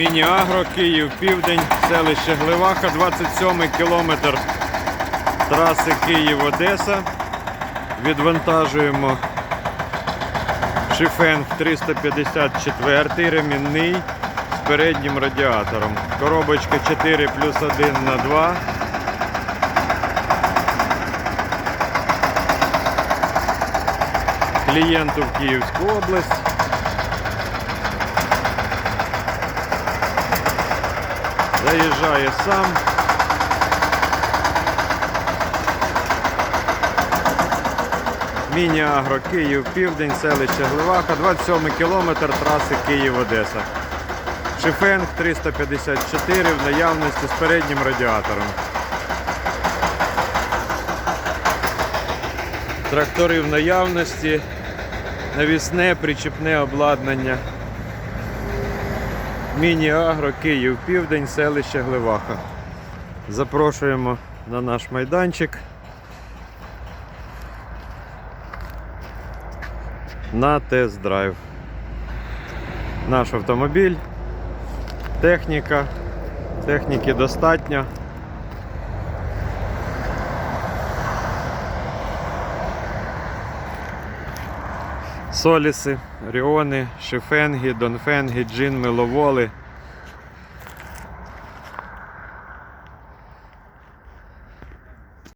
Міні-Агро, Київ, Південь, селище Гливаха, 27 кілометр траси Київ-Одеса. Відвантажуємо Шифенг 354 ремінний з переднім радіатором. Коробочка 4 плюс 1 на 2. Клієнту в Київську область. Заїжджає сам. Міні-Агро Київ, Південь, селище Гливаха, 27 кілометр траси Київ-Одеса. Шифенг 354 в наявності з переднім радіатором. Трактори в наявності, навісне, причіпне обладнання. Міні-Агро Київ, Південь, селище Гливаха. Запрошуємо на наш майданчик. на тест-драйв. Наш автомобіль, техніка, техніки достатньо. Соліси, Ріони, Шифенги, Донфенги, Джин, Миловоли,